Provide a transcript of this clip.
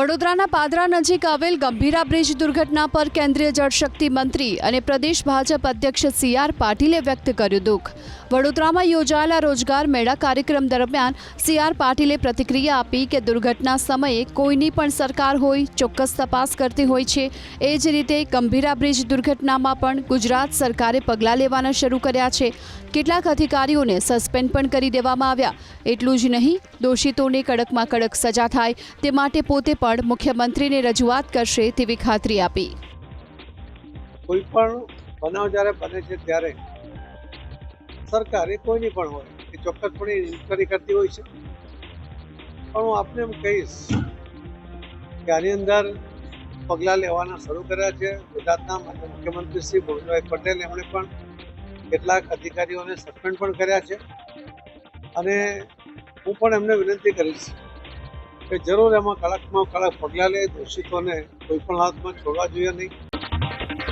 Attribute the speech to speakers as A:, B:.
A: વડોદરાના પાદરા નજીક આવેલ ગંભીરા બ્રિજ દુર્ઘટના પર કેન્દ્રીય જળશક્તિ મંત્રી અને પ્રદેશ ભાજપ અધ્યક્ષ સી આર પાટીલે વ્યક્ત કર્યું દુઃખ. વડોદરામાં યોજાયેલા રોજગાર મેળા કાર્યક્રમ દરમિયાન સી આર પાટીલે પ્રતિક્રિયા આપી કે દુર્ઘટના સમયે કોઈની પણ સરકાર હોય, ચોક્કસ તપાસ કરતી હોય છે. એ જ રીતે ગંભીરા બ્રિજ દુર્ઘટનામાં પણ ગુજરાત સરકારે પગલાં લેવાના શરૂ કર્યા છે. કેટલાક અધિકારીઓને સસ્પેન્ડ પણ કરી દેવામાં આવ્યા. એટલું જ નહીં, દોષિતોને કડકમાં કડક સજા થાય. તે માટે પોતે પણ મુખ્યમંત્રીને રજૂઆત કરશે તેવી ખાતરી આપી.
B: કોઈ પણ બનાવ જ્યારે બને છે ત્યારે સરકાર એ કોઈની પણ હોય એ ચોક્કસપણે ઇન્કવાયરી કરતી હોય છે. પણ હું આપને એમ કહીશ કે આની અંદર પગલાં લેવાના શરૂ કર્યા છે. ગુજરાતના મુખ્યમંત્રી શ્રી ભૂપેન્દ્રભાઈ પટેલ એમણે પણ કેટલાક અધિકારીઓને સસ્પેન્ડ પણ કર્યા છે. અને હું પણ એમને વિનંતી કરીશ કે જરૂર એમાં કડકમાં કડક પગલાં લે દોષિતોને કોઈ પણ હાથમાં છોડવા જોઈએ નહીં.